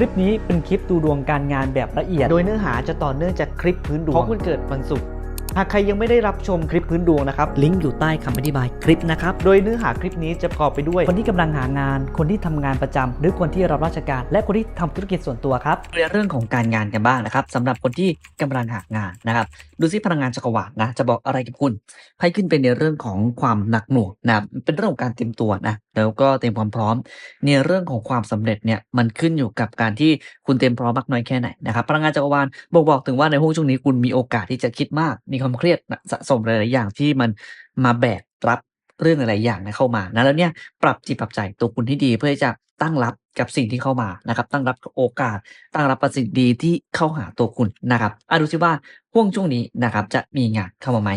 ลิปนี้เป็นคลิปดูดวงการงานแบบละเอียด โดยเนื้อหาจะต่อเนื่องจากคลิปพื้นดวงของวันเกิดวันศุกร์หากใครยังไม่ได้รับชมคลิปพื้นดวงนะครับ ลิงก์อยู่ใต้คำอธิบายคลิปนะครับ โดยเนื้อหาคลิปนี้จะประกอบไปด้วย คนที่กำลังหางาน คนที่ทำงานประจำ หรือคนที่รับราชการ และคนที่ทำธุรกิจส่วนตัวครับเรื่องของการงานกันบ้างนะครับสำหรับคนที่กำลังหางานนะครับ ดูซิพลังงานจักรวาลนะ จะบอกอะไรกับคุณไพ่ขึ้นเป็นในเรื่องของความหนักหน่วงนะครับเป็นเรื่องของการเตรียมตัวนะ แล้วก็เตรียมความพร้อม ในเรื่องของความสำเร็จเนี่ยมันขึ้นอยู่กับการที่คุณเตรียมพร้อมมากน้อยแค่ไหนนะครับพลังงานจักรวาลบอกบอกถึงว่าในห่วงช่วงนี้คุณมีโอกาสที่จะคิดมาก มีความเครียดสะสมหลาย ๆ อย่างที่มันมาแบกรับเรื่องหลายๆอย่างเนี่ยเข้ามานะแล้วเนี่ยปรับจิตปรับใจตัวคุณให้ดีเพื่อจะตั้งรับกับสิ่งที่เข้ามานะครับ ตั้งรับโอกาส ตั้งรับกับสิ่งดีที่เข้าหาตัวคุณนะครับอะดูซิว่าห่วงช่วงนี้นะครับจะมีงานเข้ามาไหม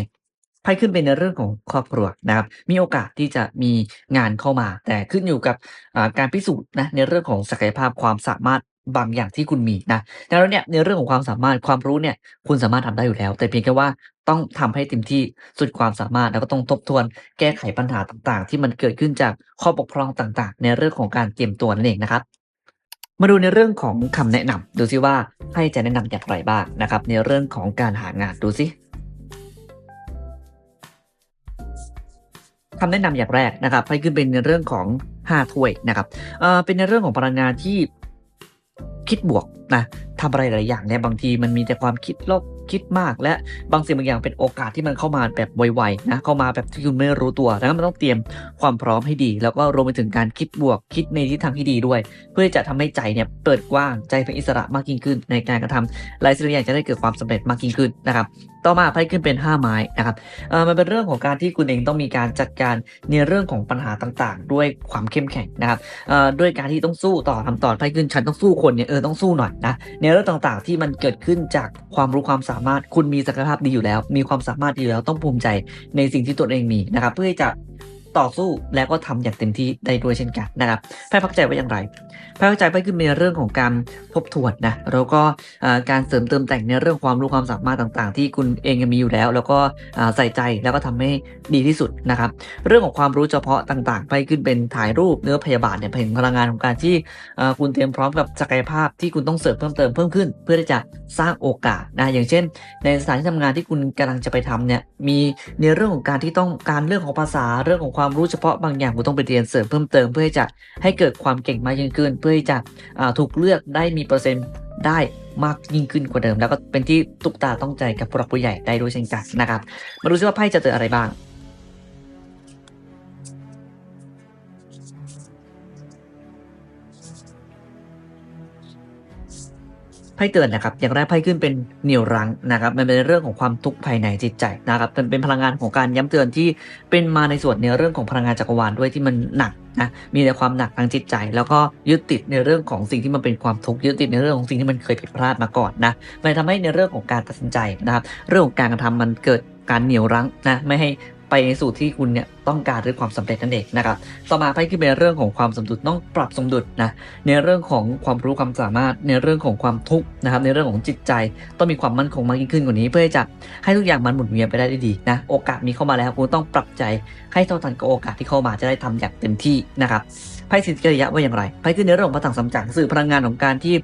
ไพ่ขึ้นเป็นในเรื่องของครอบครัวนะครับ มีโอกาสที่จะมีงานเข้ามา แต่ขึ้นอยู่กับการพิสูจน์นะในเรื่องของศักยภาพความสามารถบางอย่างที่คุณมีนะดังนั้นเนี่ยในเรื่องของความสามารถความรู้เนี่ยคุณสามารถทำได้อยู่แล้ว แต่เพียงแค่ว่าต้องทำให้เต็มที่สุดความสามารถแล้วก็ต้องทบทวนแก้ไขปัญหาต่างๆ ที่มันเกิดขึ้นจากข้อบกพร่องต่างๆ ในเรื่องของการเตรียมตัวนั่นเองนะครับ มาดูในเรื่องของคำแนะนำดูซิว่าให้จะแนะนำอย่างไรบ้างนะครับในเรื่องของการหางานดูซิ คำแนะนำอย่างแรกนะครับให้ขึ้นเป็นในเรื่องของ5ถ้วยนะครับเอ่อเป็นในเรื่องของพลังงานที่คิดบวกนะทำอะไรหลายอย่างเนี่ยบางทีมันมีแต่ความคิดลบคิดมาก และบางสิ่งบางอย่างเป็นโอกาสที่มันเข้ามาแบบไวๆนะเข้ามาแบบที่คุณไม่รู้ตัวดังนั้นมันต้องเตรียมความพร้อมให้ดี แล้วก็รวมไปถึงการคิดบวกคิดในทิศทางที่ดีด้วย เพื่อจะทำให้ใจเนี่ยเปิดกว้างใจเป็นอิสระมากยิ่งขึ้น ในการกระทำหลายสิ่งหลายอย่างจะได้เกิดความสำเร็จมากยิ่งขึ้นนะครับ ต่อมาไพ่ขึ้นเป็น 5 ไม้นะครับมันเป็นเรื่องของการที่คุณเองต้องมีการจัดการในเรื่องของปัญหาต่างๆ ด้วยความเข้มแข็งนะครับด้วยการที่ต้องสู้ต่อทำต่อไพ่ขึ้นฉันต้องสู้คนเนี่ยเออต้องสู้หน่อยนะในเรื่องต่างๆ ที่มันเกิดขึ้นจากความรู้ความสามารถคุณมีศักยภาพดีอยู่แล้ว มีความสามารถดีอยู่แล้วต้องภูมิใจในสิ่งที่ตัวเองมีนะครับเพื่อจะ ต่อสู้แล้วก็ทำอย่างเต็มที่ได้ด้วยเช่นกันนะครับไพ่พักใจไว้อย่างไรไพ่พักใจไพ่ขึ้นเป็นเรื่องของการทบทวนนะแล้วก็การเสริมเติมแต่งในเรื่องความรู้ความสามารถต่างๆ ที่คุณเองมีอยู่แล้ว แล้วก็ใส่ใจแล้วก็ทำให้ดีที่สุดนะครับเรื่องของความรู้เฉพาะต่างๆ ไปขึ้นเป็นถ่ายรูปเนื้อพยาบาทเนี่ยเป็นพลังงานของการที่คุณเตรียมพร้อมกับศักยภาพที่คุณต้องเสริมเพิ่มเติมเพิ่มขึ้น เพื่อที่จะสร้างโอกาสนะอย่างเช่น ในสถานที่ทำงานที่คุณกำลังจะไปทำเนี่ยมีในเรื่องของการที่ต้องการเรื่องของภาษาเรื่องของความความรู้เฉพาะบางอย่างคุณต้องไปเรียนเสริมเพิ่มเติมเพื่อจะให้เกิดความเก่งมากยิ่งขึ้น เพื่อจะถูกเลือกได้มีเปอร์เซ็นต์ได้มากยิ่งขึ้นกว่าเดิม แล้วก็เป็นที่ตุกตาต้องใจกับผู้หลักผู้ใหญ่ได้ด้วยเช่นกันนะครับมาดูซิว่าไพ่จะเจออะไรบ้าง ไพ่เตือนนะครับอย่างแรกไพ่ขึ้นเป็นเหนี่ยวรั้งนะครับมันเป็นเรื่องของความทุกข์ภายในจิตใจนะครับมันเป็นพลังงานของการย้ำเตือนที่เป็นมาในส่วนในเรื่องของพลังงานจักรวาลด้วยที่มันหนักนะมีแต่ความหนักทางจิตใจ แล้วก็ยึดติดในเรื่องของสิ่งที่มันเป็นความทุกข์ยึดติดในเรื่องของสิ่งที่มันเคยผิดพลาดมาก่อนนะมันทำให้ในเรื่องของการตัดสินใจนะครับเรื่องของการกระทำมันเกิดการเหนี่ยวรั้งนะไม่ให้ ไปในสู่ที่คุณเนี่ยต้องการหรือความสำเร็จนั่นเองนะครับต่อมาไพ่ขึ้นเป็นเรื่องของความสมดุลต้องปรับสมดุลนะในเรื่องของความรู้ความสามารถในเรื่องของความทุกข์นะครับในเรื่องของจิตใจต้องมีความมั่นคงมากยิ่งขึ้นกว่านี้ เพื่อจะให้ทุกอย่างมันหมุนเวียนไปได้ดีนะโอกาสมีเข้ามาแล้วคุณต้องปรับใจให้เท่าทันกับโอกาสที่เข้ามาจะได้ทำอย่างเต็มที่นะครับไพ่สิทธิกิริยะว่าอย่างไรไพ่ขึ้นในเรื่องของพลังสัมจังสื่อพลังงานของการที่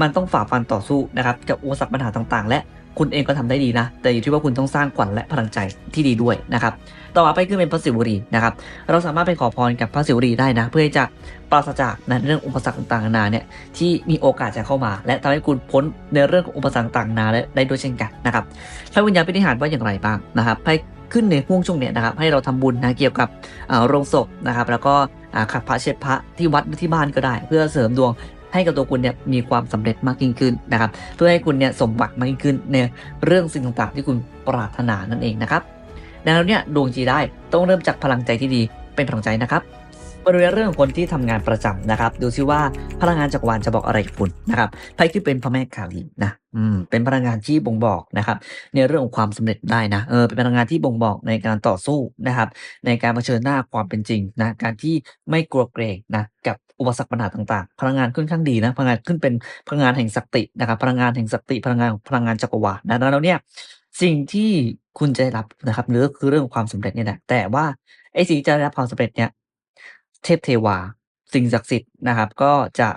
มันต้องฝ่าฟันต่อสู้นะครับกับอุปสรรคปัญหาต่างๆ และ คุณเองก็ทำได้ดีนะ แต่อยู่ที่ว่าคุณต้องสร้างขวัญและพลังใจที่ดีด้วยนะครับ ต่อไปขึ้นเป็นพระศิวรีนะครับ เราสามารถไปขอพรกับพระศิวรีได้นะ เพื่อจะปราศจากในเรื่องอุปสรรคต่างๆนาเนี่ยที่มีโอกาสจะเข้ามา และทำให้คุณพ้นในเรื่องของอุปสรรคต่างๆนาได้ด้วยเช่นกันนะครับพระวิญญาณพิธิหารว่าอย่างไรบ้างนะครับให้ขึ้นในห่วงช่วงเนี่ยนะครับให้เราทำบุญนะเกี่ยวกับโรงศพนะครับแล้วก็ขัดพระเช็ดพระที่วัดที่บ้านก็ได้ เพื่อเสริมดวง ให้กับตัวคุณเนี่ยมีความสำเร็จมากยิ่งขึ้นนะครับ เพื่อให้คุณเนี่ยสมหวังมากยิ่งขึ้นในเรื่องสิ่งต่างๆ ที่คุณปรารถนานั่นเองนะครับดังนั้นเนี่ยดวงจีได้ต้องเริ่มจากพลังใจที่ดีเป็นพลังใจนะครับมาดูในเรื่องของคนที่ทำงานประจำนะครับ ดูซิว่าพลังงานจักรวาลจะบอกอะไรคุณนะครับไพ่ที่เป็นพระแม่กาลีนะอืมเป็นพลังงานที่บ่งบอกนะครับ ในเรื่องของความสำเร็จได้นะเออเป็นพลังงานที่บ่งบอกในการต่อสู้นะครับ ในการเผชิญหน้าความเป็นจริงนะการที่ไม่กลัวเกรงนะกับ อุปสรรคปัญหาต่างๆ พลังงานค่อนข้างดีนะ พลังงานขึ้นเป็นพลังงานแห่งศักตินะครับ พลังงานแห่งศักติ พลังงานพลังงานจักรวาลนะแล้วเนี่ยสิ่งที่คุณจะได้รับนะครับหรือคือเรื่องของความสำเร็จเนี่ยแหละแต่ว่าไอ้สิ่งที่จะได้รับความสำเร็จเนี่ยเทพเทวา สิ่งศักดิ์สิทธิ์นะครับ ก็จะ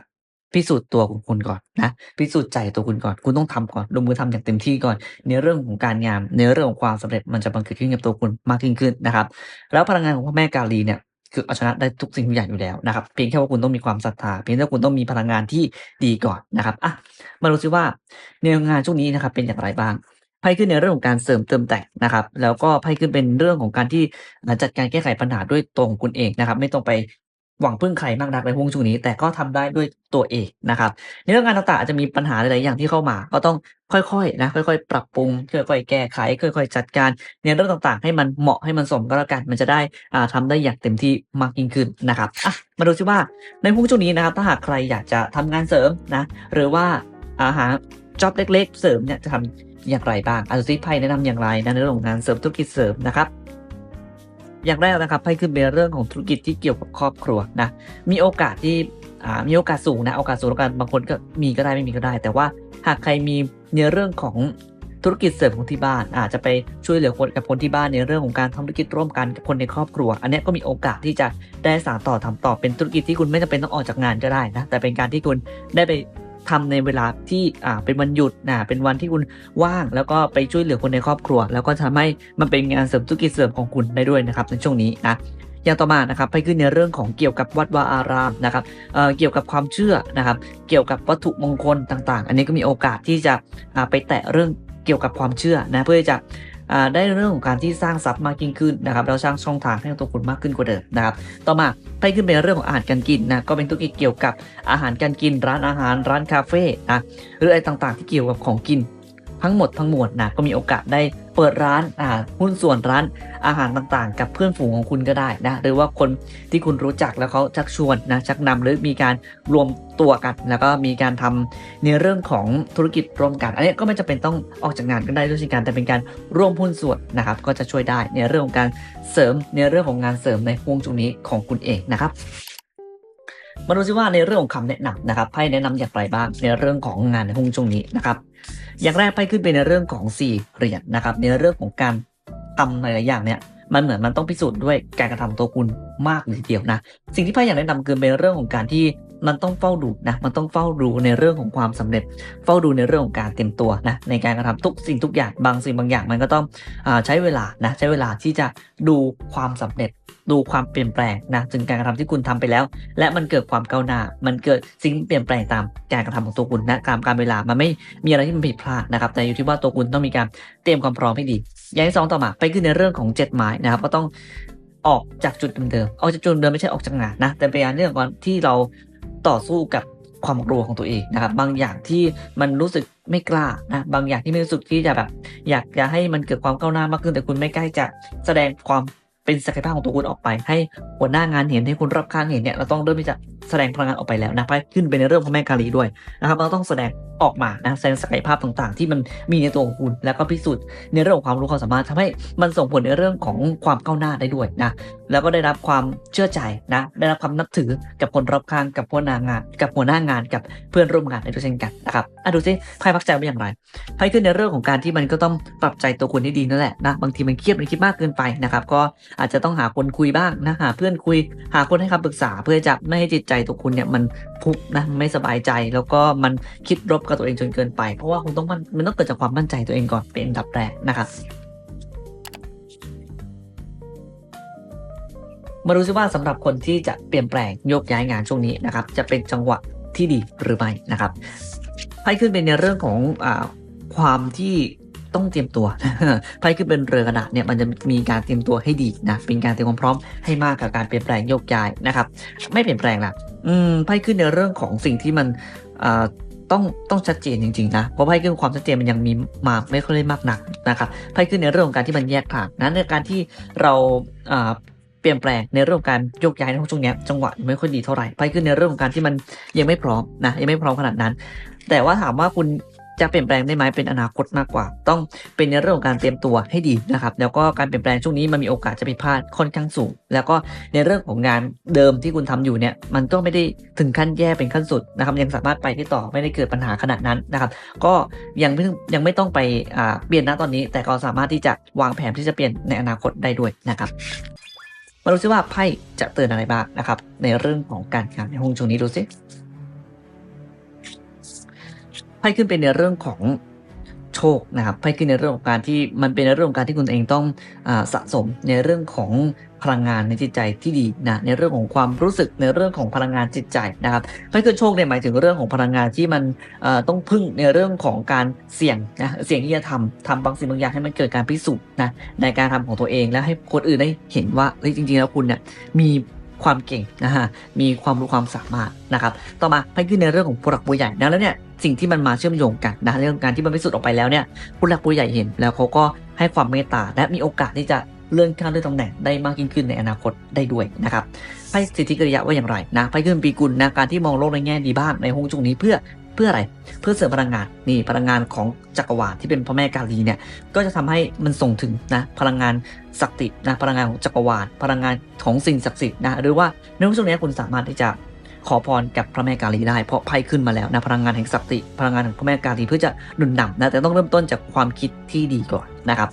พิสูจน์ตัวของคุณก่อนนะพิสูจน์ใจตัวคุณก่อน คุณต้องทำก่อนลงมือทำอย่างเต็มที่ก่อน ในเรื่องของการงานในเรื่องของความสำเร็จมันจะบังเกิดขึ้นกับตัวคุณมากยิ่งขึ้นนะครับ แล้วพลังงานของพระแม่กาลีเนี่ย คือเอาชนะได้ทุกสิ่งทุกอย่างอยู่แล้วนะครับ เพียงแค่ว่าคุณต้องมีความศรัทธา เพียงแค่คุณต้องมีพลังงานที่ดีก่อนนะครับอะมาดูซิว่าแนวงานช่วงนี้นะครับเป็นอย่างไรบ้างไพ่ขึ้นในเรื่องของการเสริมเติมแต่งนะครับ แล้วก็ไพ่ขึ้นเป็นเรื่องของการที่จัดการแก้ไขปัญหาด้วยตัวของคุณเองนะครับ ไม่ต้องไป หวังพึ่งใครมากนักในห่วงช่วงนี้ แต่ก็ทำได้ด้วยตัวเองนะครับ ในเรื่องงานต่างๆอาจจะมีปัญหาหลายๆอย่างที่เข้ามา ก็ต้องค่อยๆนะค่อยๆ ปรับปรุงค่อยๆแก้ไขค่อยๆ จัดการในเรื่องต่างๆ ให้มันเหมาะให้มันสมก็แล้วกันมันจะได้อ่าทำได้อย่างเต็มที่มากยิ่งขึ้นนะครับอะมาดูซิว่าในห่วงช่วงนี้นะครับถ้าหากใครอยากจะทำงานเสริมนะหรือว่าอาหาจ็อบเล็ก ๆ เสริมเนี่ยจะทำอย่างไรบ้างอาจจะซิไพ่แนะนำอย่างไรนะในเรื่องของงานเสริมธุรกิจเสริมนะครับ อย่างแรกนะครับไพ่ขึ้นเป็นเรื่องของธุรกิจที่เกี่ยวกับครอบครัวนะมีโอกาสที่อ่ามีโอกาสสูงนะโอกาสสูงแล้วกันบางคนก็มีก็ได้ไม่มีก็ได้ แต่ว่าหากใครมีในเรื่องของธุรกิจเสริมของที่บ้าน อาจจะไปช่วยเหลือคนกับคนที่บ้านในเรื่องของการทำธุรกิจร่วมกันกับคนในครอบครัว อันนี้ก็มีโอกาสที่จะได้สานต่อทำต่อเป็นธุรกิจที่คุณไม่จำเป็นต้องออกจากงานก็ได้นะแต่เป็นการที่คุณได้ไป ทำในเวลาที่อ่าเป็นวันหยุดนะเป็นวันที่คุณว่าง แล้วก็ไปช่วยเหลือคนในครอบครัว แล้วก็ทำให้มันเป็นงานเสริมธุรกิจเสริมของคุณได้ด้วยนะครับในช่วงนี้นะอย่างต่อมานะครับไปขึ้นในเรื่องของเกี่ยวกับวัดวาอารามนะครับเอ่อเกี่ยวกับความเชื่อนะครับ เกี่ยวกับวัตถุมงคลต่างๆ อันนี้ก็มีโอกาสที่จะอ่าไปแตะเรื่องเกี่ยวกับความเชื่อนะเพื่อจะ ได้เรื่องของการที่สร้างทรัพย์มากยิ่งขึ้นนะครับแล้วสร้างช่องทางให้ตัวคุณมากขึ้นกว่าเดิมนะครับต่อมาไปขึ้นเป็นเรื่องของอาหารการกินนะก็เป็นธุรกิจเกี่ยวกับอาหารการกิน ร้านอาหารร้านคาเฟ่นะหรืออะไรต่างๆ ที่เกี่ยวกับของกินทั้งหมดทั้งมวลนะก็มีโอกาสได้ เปิดร้านอ่าหุ้นส่วนร้านอาหารต่างๆ กับเพื่อนฝูงของคุณก็ได้นะหรือว่าคนที่คุณรู้จักแล้วเขาชักชวนนะชักนำหรือมีการรวมตัวกันแล้วก็มีการทำในเรื่องของธุรกิจร่วมกัน อันนี้ก็ไม่จำเป็นต้องออกจากงานก็ได้ด้วยเช่นกันแต่เป็นการร่วมหุ้นส่วนนะครับ ก็จะช่วยได้ในเรื่องของการเสริมในเรื่องของงานเสริมในห่วงช่วงนี้ของคุณเองนะครับ มาดูซิว่าในเรื่องของคำแนะนำนะครับไพ่แนะนำอย่างไรบ้างในเรื่องของงานในห่วงช่วงนี้นะครับ อย่างแรกไพ่ขึ้นไปในเรื่องของสี่เหรียญนะครับในเรื่องของการทำหลายๆอย่างเนี่ยมันเหมือนมันต้องพิสูจน์ด้วยการกระทำตัวคุณมากเลยทีเดียวนะ สิ่งที่ไพ่อยากแนะนำคือเป็นเรื่องของการที่ มันต้องเฝ้าดูนะ มันต้องเฝ้าดูในเรื่องของความสำเร็จ เฝ้าดูในเรื่องของการเตรียมตัวนะในการกระทำทุกสิ่งทุกอย่างบางสิ่งบางอย่างมันก็ต้องอใช้เวลานะใช้เวลาที่จะดูความสำเร็จ ดูความเปลี่ยนแปลงนะถึงการกระทำที่คุณทำไปแล้ว และมันเกิดความก้าวหน้า มันเกิดสิ่งเปลี่ยนแปลงตามการกระทำของตัวคุณนะตามการเวลามันไม่มีอะไรที่มันผิดพลาดนะครับ แต่อยู่ที่ว่าตัวคุณต้องมีการเตรียมความพร้อมให้ดี อย่างที่สองต่อมาไปขึ้นในเรื่องของเจ็ดหมายนะครับก็ต้องออกจากจุดเดิมๆออกจากจุดเดิมไม่ใช่ออกจากงานนะ แต่เป็นการเรื่องของที่เรา ต่อสู้กับความกลัวของตัวเองนะครับ บางอย่างที่มันรู้สึกไม่กล้านะบางอย่างที่ไม่รู้สึกที่จะแบบ อยากจะให้มันเกิดความก้าวหน้ามากขึ้น แต่คุณไม่ใกล้จะแสดงความเป็นศักยภาพของตัวคุณออกไป ให้หัวหน้างานเห็นให้คุณรอบข้างเห็นเนี่ยเราต้องเริ่มที่จะแสดงพลังงานออกไปแล้วนะไปขึ้นไปในเรื่องของแม่กาลีด้วยนะครับ เราต้องแสดงออกมานะแสดงศักยภาพต่างๆ ที่มันมีในตัวของคุณ แล้วก็พิสูจน์ในเรื่องของความรู้ความสามารถทำให้มันส่งผลในเรื่องของความก้าวหน้าได้ด้วยนะแล้วก็ได้รับความเชื่อใจนะได้รับความนับถือกับคนรอบข้างกับหัวหน้างาน กับหัวหน้างานกับเพื่อนร่วมงานได้ด้วยเช่นกันนะครับอะดูซิไพ่พักใจเป็นอย่างไรไพ่ขึ้นในเรื่องของการที่มันก็ต้องปรับใจตัวคุณให้ดีนั่นแหละนะบางทีมันเครียดมันคิดมากเกินไปนะครับก็อาจจะต้องหาคนคุยบ้างนะหาเพื่อนคุย หาคนให้คำปรึกษาเพื่อจะไม่ให้จิตใจตัวคุณเนี่ยมันทุกข์นะไม่สบายใจแล้วก็มันคิดรบกบตัวเองจนเกินไป เพราะว่าคุณต้องมันมันต้องเกิดจากความมั่นใจตัวเองก่อนเป็นอันดับแรกนะครับมาดูซิว่าสำหรับคนที่จะเปลี่ยนแปลงโยกย้ายงานช่วงนี้นะครับ จะเป็นจังหวะที่ดีหรือไม่นะครับไพ่ขึ้นเป็นในเรื่องของอความที่ต้องเตรียมตัวไพ่ขึ้นเป็นเรือกระดาษเนี่ยมันจะมีการเตรียมตัวให้ดีนะเป็นการเตรียมความพร้อมให้มากกับการเปลี่ยนแปลงโยกย้ายนะครับ ไม่เปลี่ยนแปลงละอืมไพ่ขึ้นในเรื่องของสิ่งที่มันอ ต้องต้องชัดเจนจริงๆนะเพราะไพ่ขึ้นความชัดเจนมันยังมีมาไม่ค่อยได้มากหนักนะครับไพ่ขึ้นในเรื่องของการที่มันแยกขาดนั่นในการที่เราเปลี่ยนแปลงในเรื่องของการโยกย้ายในช่วงนี้จังหวะไม่ค่อยดีเท่าไหร่ไปขึ้นในเรื่องของการที่มันยังไม่พร้อมนะยังไม่พร้อมขนาดนั้น แต่ว่าถามว่าคุณ จะเปลี่ยนแปลงได้ไหมเป็นอนาคตมากกว่า ต้องเป็นในเรื่องของการเตรียมตัวให้ดีนะครับแล้วก็การเปลี่ยนแปลงช่วงนี้มันมีโอกาสจะผิดพลาดค่อนข้างสูง แล้วก็ในเรื่องของงานเดิมที่คุณทำอยู่เนี่ยมันก็ไม่ได้ถึงขั้นแย่เป็นขั้นสุดนะครับยังสามารถไปได้ต่อไม่ได้เกิดปัญหาขนาดนั้นนะครับก็ยังไม่ยังไม่ต้องไปอ่าเปลี่ยนนะตอนนี้ แต่ก็สามารถที่จะวางแผนที่จะเปลี่ยนในอนาคตได้ด้วยนะครับมาดูซิว่าไพ่จะเตือนอะไรบ้างนะครับในเรื่องของการงานในห้องช่วงนี้ดูซิ ไพ่ขึ้นเป็นในเรื่องของโชคนะครับไพ่ขึ้นในเรื่องของการที่มันเป็นในเรื่องของการที่คุณเองต้องอสะสมในเรื่องของพลังงานในจิตใจที่ดีนะในเรื่องของความรู้สึกในเรื่องของพลังงานจิตใจนะครับไพ่ขึ้นโชคเนี่ยหมายถึงเรื่องของพลังงานที่มันต้องพึ่งในเรื่องของการเสี่ยงนะเสี่ยงที่จะทำทำบางสิ่งบางอย่างให้มันเกิดการพิสูจน์นะในการทำของตัวเองและให้คนอื่นได้เห็นว่าเฮ้ยจริง ๆ แล้วคุณเนี่ยมี ความเก่งนะฮะมีความรู้ความสามารถนะครับต่อมาไพ่ขึ้นในเรื่องของผู้หลักผู้ใหญ่นะแล้วเนี่ยสิ่งที่มันมาเชื่อมโยงกันนะเรื่องการที่มันพิสูจน์ออกไปแล้วเนี่ยผู้หลักผู้ใหญ่เห็น แล้วเขาก็ให้ความเมตตาและมีโอกาสที่จะเลื่อนขั้นเลื่อนตำแหน่งได้มากยิ่งขึ้นในอนาคตได้ด้วยนะครับไพ่สิทธิกริยะว่าอย่างไรนะไพ่ขึ้นปีกุลนะการที่มองโลกในแง่ดีบ้างในห้องจุงนี้เพื่อ เพื่ออะไรเพื่อเสริมพลังงานนี่พลังงานของจักรวาลที่เป็นพระแม่กาลีเนี่ยก็จะทำให้มันส่งถึงนะพลังงานศักดิ์สิทธิ์นะพลังงานของจักรวาลพลังงานของสิ่งศักดิ์สิทธิ์นะหรือว่าในช่วงนี้คุณสามารถที่จะ ขอพรกับพระแม่กาลีได้ เพราะไพ่ขึ้นมาแล้วนะพลังงานแห่งศักดิ์พลังงานของพระแม่กาลีเพื่อจะหนุนนำนะแต่ต้องเริ่มต้นจากความคิดที่ดีก่อนนะครับ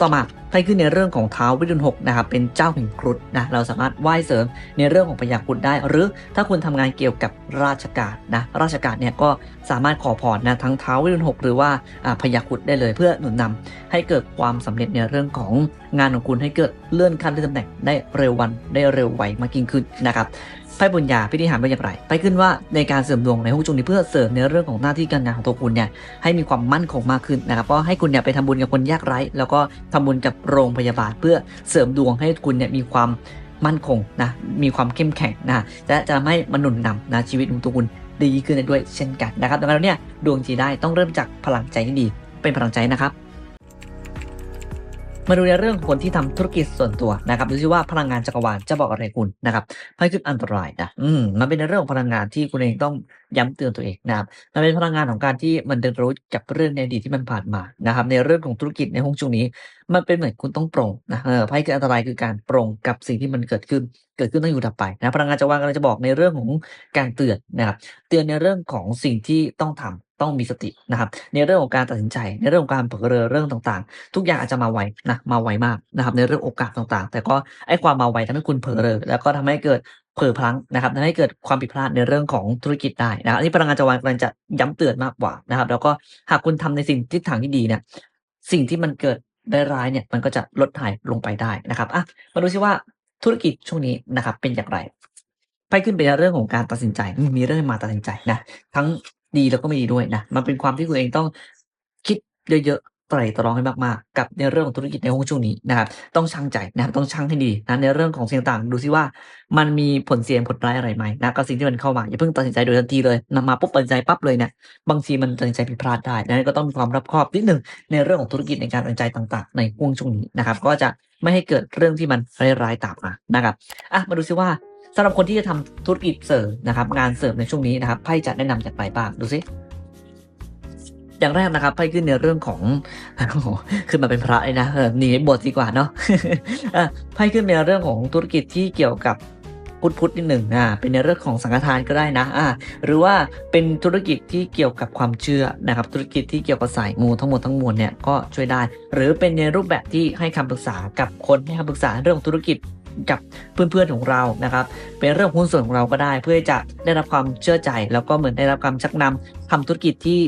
ต่อมาไพ่ขึ้นในเรื่องของเท้าวิรุณหกนะครับเป็นเจ้าแห่งครุฑนะเราสามารถไหว้เสริมในเรื่องของพยาครุฑได้ หรือถ้าคุณทำงานเกี่ยวกับราชการนะราชการเนี่ยก็สามารถขอพรนะทั้งเท้าวิรุณหกหรือว่าพยาครุฑได้เลย เพื่อหนุนนำให้เกิดความสำเร็จในเรื่องของงานของคุณให้เกิดเลื่อนขั้นเลื่อนตำแหน่งได้เร็ววันได้เร็วไวมากยิ่งขึ้นนะครับ ไพ่บุญญาพิธีหารเป็นอย่างไรไปขึ้นว่าในการเสริมดวงในฮวงจุ้งนี้เพื่อเสริมในเรื่องของหน้าที่การงานของตัวคุณเนี่ยให้มีความมั่นคงมากขึ้นนะครับก็ให้คุณเนี่ยไปทำบุญกับคนยากไร้ แล้วก็ทำบุญกับโรงพยาบาล เพื่อเสริมดวงให้คุณเนี่ยมีความมั่นคงนะมีความเข้มแข็งนะและจะทำให้มันหนุนนำนะชีวิตของตัวคุณดีขึ้นด้ด้วยเช่นกันนะครับดังนั้นเนี่ยดวงจีได้ต้องเริ่มจากพลังใจที่ดีเป็นพลังใจนะครับ มาดูในเรื่องของคนที่ทำธุรกิจส่วนตัวนะครับดูซิว่าพลังงานจักรวาลจะบอกอะไรคุณนะครับไพ่ขึ้นอันตรายนะอืมมันเป็นในเรื่องของพลังงานที่คุณเองต้องย้ำเตือนตัวเองนะครับมันเป็นพลังงานของการที่มันเรียนรู้กับเรื่องในอดีตที่มันผ่านมานะครับในเรื่องของธุรกิจในห้องช่วงนี้ มันเป็นเหมือนคุณต้องปรงนะเออไพ่คืออันตรายคือการปรงกับสิ่งที่มันเกิดขึ้น เกิดขึ้นต้องอยู่ดับไปนะพลังงานจักรวาลกำลังจะบอกในเรื่องของการเตือนนะครับเตือนในเรื่องของสิ่งที่ต้องทำ ต้องมีสตินะครับ ในเรื่องของการตัดสินใจ ในเรื่องของการเผลอเรอเรื่องต่างๆ ทุกอย่างอาจจะมาไวนะมาไวมากนะครับในเรื่องโอกาสต่างๆ แต่ก็ไอ้ความมาไวทำให้คุณเผลอเรอแล้วก็ทำให้เกิดเผลอพลั้งนะครับทำให้เกิดความผิดพลาดในเรื่องของธุรกิจได้นะครับอันนี้พลังงานจักรวาลกำลังจะย้ำเตือนมากกว่านะครับ แล้วก็หากคุณทำในสิ่งทิศทางที่ดีเนี่ยสิ่งที่มันเกิดได้ร้ายเนี่ยมันก็จะลดหายลงไปได้นะครับอะมาดูซิว่าธุรกิจช่วงนี้นะครับเป็นอย่างไรไปขึ้นเป็นเรื่องของการตัดสินใจมีเรื่องมาตัดสินใจนะทั้ง ดีแล้วก็ไม่ดีด้วยนะมันเป็นความที่คุณเองต้องคิดเยอะๆไตร่ตรองให้มากๆ กับในเรื่องของธุรกิจในห้องช่วงนี้นะครับ ต้องชั่งใจนะครับต้องชั่งให้ดีนะในเรื่องของสิ่งต่างๆดูซิว่ามันมีผลเสียผลร้ายอะไรไหมนะกับสิ่งที่มันเข้ามาอย่าเพิ่งตัดสินใจโดยทันทีเลยนำมาปุ๊บตัดสินใจปั๊บเลยเนี่ยบางทีมันตัดสินใจผิดพลาดได้ดังนั้นก็ต้องมีความรอบคอบนิดหนึ่งในเรื่องของธุรกิจในการตัดสินใจต่างๆ ในห่วงช่วงนี้นะครับ ก็จะไม่ให้เกิดเรื่องที่มันร้ายๆตามมานะครับอะมาดูซิว่า สำหรับคนที่จะทำธุรกิจเสริมนะครับ งานเสริมในช่วงนี้นะครับไพ่จะแนะนำจากไหนบ้างดูสิอย่างแรกนะครับไพ่ขึ้นในเรื่องของโอ้ขึ้นมาเป็นพระเลยนะหนีบทดีกว่าเนาะไพ่ขึ้นในเรื่องของธุรกิจที่เกี่ยวกับพุทธพุทธนิดหนึ่งอ่าเป็นในเรื่องของสังฆทานก็ได้นะอ่าหรือว่าเป็นธุรกิจที่เกี่ยวกับความเชื่อนะครับ ธุรกิจที่เกี่ยวกับสายมูทั้งหมดทั้งมวลเนี่ยก็ช่วยได้ หรือเป็นในรูปแบบที่ให้คำปรึกษากับคนให้คำปรึกษาเรื่องธุรกิจ กับเพื่อนๆของเรานะครับ เป็นเรื่องหุ้นส่วนของเราก็ได้ เพื่อจะได้รับความเชื่อใจ แล้วก็เหมือนได้รับการชักนำทำธุรกิจที่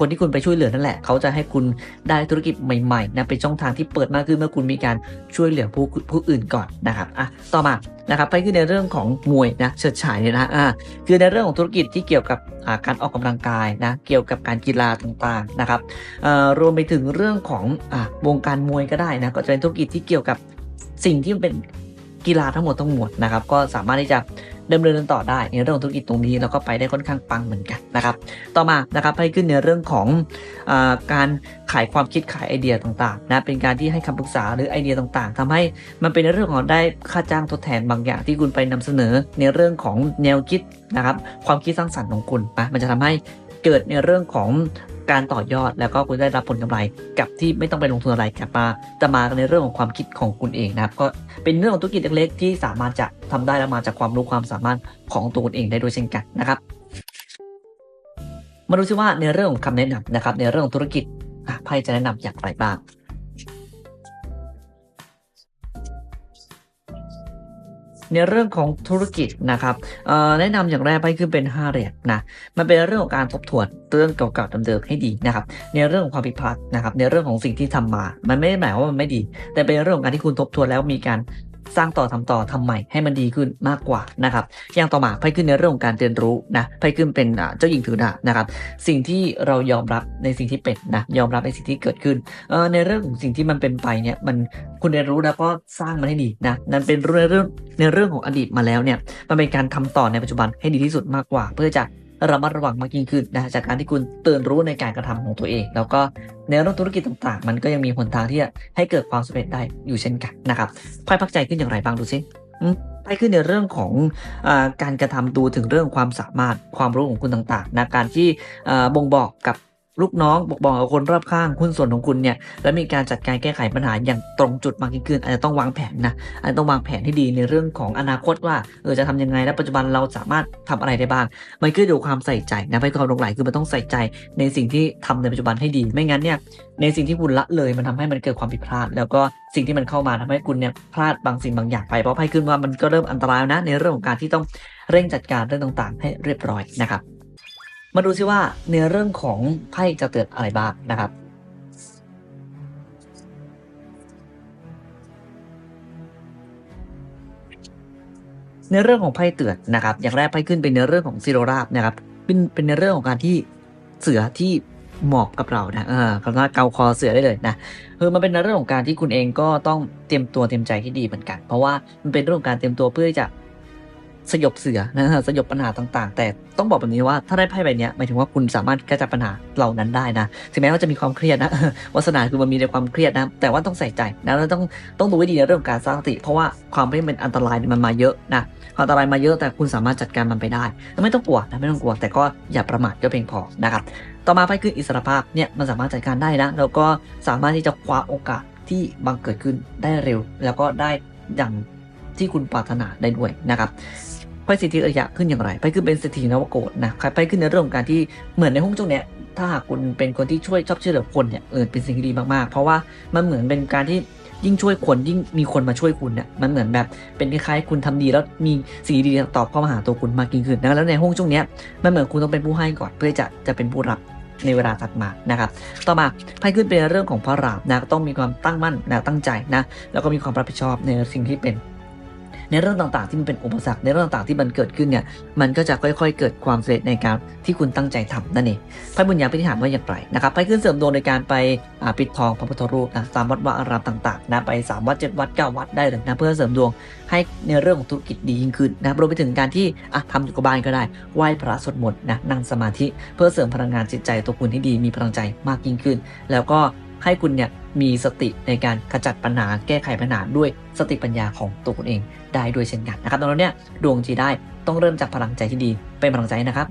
คนที่คุณไปช่วยเหลือนั่นแหละ เขาจะให้คุณได้ธุรกิจใหม่ๆนะเป็นช่องทางที่เปิดมากขึ้นเมื่อคุณมีการช่วยเหลือผู้ผู้อื่นก่อนนะครับอะต่อมานะครับไปคือในเรื่องของมวยนะเฉิดฉายเนี่ยนะอ่าคือในเรื่องของธุรกิจที่เกี่ยวกับการออกกำลังกายนะเกี่ยวกับการกีฬาต่างๆนะครับเอ่อรวมไปถึงเรื่องของอวงการมวยก็ได้นะก็จะเป็นธุรกิจที่เกี่ยวกับสิ่งที่มันเป็น กีฬาทั้งหมดทั้งมวลนะครับ ก็สามารถที่จะดำเนินต่อได้ในเรื่องของธุรกิจตรงนี้แล้วก็ไปได้ค่อนข้างปังเหมือนกันนะครับ ต่อมานะครับให้ขึ้นในเรื่องของอการขายความคิดขายไอเดียต่างๆนะเป็นการที่ให้คำปรึกษาหรือไอเดียต่างๆทำให้มันเป็นในเรื่องของได้ค่าจ้างทดแทนบางอย่างที่คุณไปนำเสนอในเรื่องของแนวคิดนะครับ ความคิดสร้างสรรค์ของคุณนะมันจะทำให้เกิดในเรื่องของ การต่อยอดแล้วก็คุณได้รับผลกำไรกับที่ไม่ต้องไปลงทุนอะไรกลับมาจะมาในเรื่องของความคิดของคุณเองนะครับ ก็เป็นเรื่องของธุรกิจเล็กๆที่สามารถจะทำได้และมาจากความรู้ความสามารถของตัวคุณเองได้ด้วยเช่นกันนะครับมาดูซิว่าในเรื่องของคำแนะนำนะครับในเรื่องของธุรกิจอะไพ่จะแนะนำอย่างไรบ้าง ในเรื่องของธุรกิจนะครับแนะนำอย่างแรกไปคือเป็น5เหรียญนะมันเป็นเรื่องของการทบทวนเรื่องเก่าๆเดิมๆให้ดีนะครับในเรื่องของความผิดพลาดนะครับในเรื่องของสิ่งที่ทำมา มันไม่ได้หมายว่ามันไม่ดี แต่เป็นเรื่องของการที่คุณทบทวนแล้วมีการ สร้างต่อทำต่อทำใหม่ให้มันดีขึ้นมากกว่านะครับอย่างต่อมาไพ่ขึ้นในเรื่องของการเรียนรู้นะไพ่ขึ้นเป็นเจ้าหญิงถือดาบนะครับ สิ่งที่เรายอมรับในสิ่งที่เป็นนะยอมรับในสิ่งที่เกิดขึ้นในเรื่องของสิ่งที่มันเป็นไปเนี่ยมันคุณเรียนรู้แล้วก็สร้างมันให้ดีนะนั่นเป็นเรื่องเรื่องในเรื่องของอดีตมาแล้วเนี่ยมันเป็นการทำต่อในปัจจุบันให้ดีที่สุดมากกว่า เพื่อจะ ระมัดระวังมากยิ่งขึ้นนะจากการที่คุณตื่นรู้ในการกระทำของตัวเอง แล้วก็ในเรื่องธุรกิจต่างๆ มันก็ยังมีหนทางที่จะให้เกิดความสำเร็จได้อยู่เช่นกันนะครับไพ่พักใจขึ้นอย่างไรบ้างดูซิไพ่ขึ้นในเรื่องของอการกระทำดูถึงเรื่องความสามารถความรู้ของคุณต่างๆนะการที่บ่งบอกกับ ลูกน้องบอกบอกกับคนรอบข้างหุ้นส่วนของคุณเนี่ยและมีการจัดการแก้ไขปัญหาอย่างตรงจุดมากยิ่งขึ้นอาจจะต้องวางแผนนะอาจจะต้องวางแผนให้ดีในเรื่องของอนาคตว่าเออจะทำยังไงและปัจจุบันเราสามารถทำอะไรได้บ้าง มันคือดูความใส่ใจนะไปความลงไหลคือมันต้องใส่ใจในสิ่งที่ทำในปัจจุบันให้ดี ไม่งั้นเนี่ยในสิ่งที่คุณละเลยมันทำให้มันเกิดความผิดพลาด แล้วก็สิ่งที่มันเข้ามาทำให้คุณเนี่ยพลาดบางสิ่งบางอย่างไปเพราะไพ่ขึ้นว่ามันก็เริ่มอันตรายนะในเรื่องของการที่ต้องเร่งจัดการเรื่องต่างๆ ให้เรียบร้อยนะครับ มาดูซิว่าในเรื่องของไพ่จะเกิดอะไรบ้างนะครับในเรื่องของไพ่เตือนนะครับ อย่างแรกไพ่ขึ้นเป็นในเรื่องของซีโรราบนะครับ เป็นเป็นในเรื่องของการที่เสือที่เหมาะกับเรานะเออคำว่าเกาคอเสือได้เลยนะคือมันเป็นในเรื่องของการที่คุณเองก็ต้องเตรียมตัวเตรียมใจที่ดีเหมือนกัน เพราะว่ามันเป็นเรื่องของการเตรียมตัวเพื่อที่จะ สยบเสือนะฮะสยบปัญหาต่างๆ แต่ต้องบอกแบบนี้ว่าถ้าได้ไพ่ใบนี้หมายถึงว่าคุณสามารถแก้จัดปัญหาเหล่านั้นได้นะถึงแม้ว่าจะมีความเครียดนะวาสนาคือมันมีในความเครียดนะแต่ว่าต้องใส่ใจนะแล้วต้องต้องดูให้ดีในเรื่องการสร้างสติ เพราะว่าความที่เป็นอันตรายมันมาเยอะนะความอันตรายมาเยอะแต่คุณสามารถจัดการมันไปได้ไม่ต้องกลัวนะไม่ต้องกลัว แต่ก็อย่าประมาทก็เพียงพอนะครับต่อมาไพ่คืออิสรภาพเนี่ยมันสามารถจัดการได้นะแล้วก็สามารถที่จะคว้าโอกาสที่บังเกิดขึ้นได้เร็ว แล้วก็ได้อย่างที่คุณปรารถนาได้ด้วยนะครับ ไพ่สิทธิระยะขึ้นอย่างไรไพ่ขึ้นเป็นเศรษฐีนวโกฏนะไพ่ขึ้นในเรื่องของการที่เหมือนในห้องจุกเนี้ยถ้าหากคุณเป็นคนที่ช่วยชอบช่วยเหลือคนเนี่ยเออเป็นสิ่งที่ดีมากๆ เพราะว่ามันเหมือนเป็นการที่ยิ่งช่วยคนยิ่งมีคนมาช่วยคุณเนี่ยมันเหมือนแบบเป็นคล้ายๆคุณทำดีแล้วมีสิ่งดีตอบเข้ามาหาตัวคุณมากยิ่งขึ้นนะแล้วในห้องจุกเนี้ยมันเหมือนคุณต้องเป็นผู้ให้ก่อนเพื่อจะจะเป็นผู้รับในเวลาถัดมานะครับ ต่อมาไพ่ขึ้นเป็นเรื่องของพระรามนะต้องมีความตั้งมั่นนะตั้งใจนะแล้วก็มีความรับผิดชอบในสิ่งที่เป็น ในเรื่องต่างๆ ที่มันเป็นอุปสรรคในเรื่องต่างๆที่มันเกิดขึ้นเนี่ยมันก็จะค่อย ๆ เกิดความสำเร็จในการที่คุณตั้งใจทำนั่นเองไพ่บุญญาพิธีหารว่าอย่างไรนะครับไพ่ขึ้นเสริมดวงในการไปปิดทองพระพุทธรูปนะตามวัดวาอารามต่างๆนะไปสามวัดเจ็ดวัดเก้าวัดได้เลยนะเพื่อเสริมดวงให้ในเรื่องของธุรกิจดียิ่งขึ้นนะรวมไปถึงการที่อะทำอยู่กับบ้านก็ได้ไหว้พระสวดมนต์นะนั่งสมาธิเพื่อเสริมพลังงานจิตใจตัวคุณให้ดีมีพลังใจมากยิ่งขึ้น แล้วก็ให้คุณเนี่ยมีสติในการขจัดปัญหาแก้ไขปัญหาด้วยสติปัญญาของตัวคุณเอง ได้ด้วยเช่นกันนะครับดังนั้นเนี่ยดวงจีได้ต้องเริ่มจากพลังใจที่ดีเป็นพลังใจนะครับ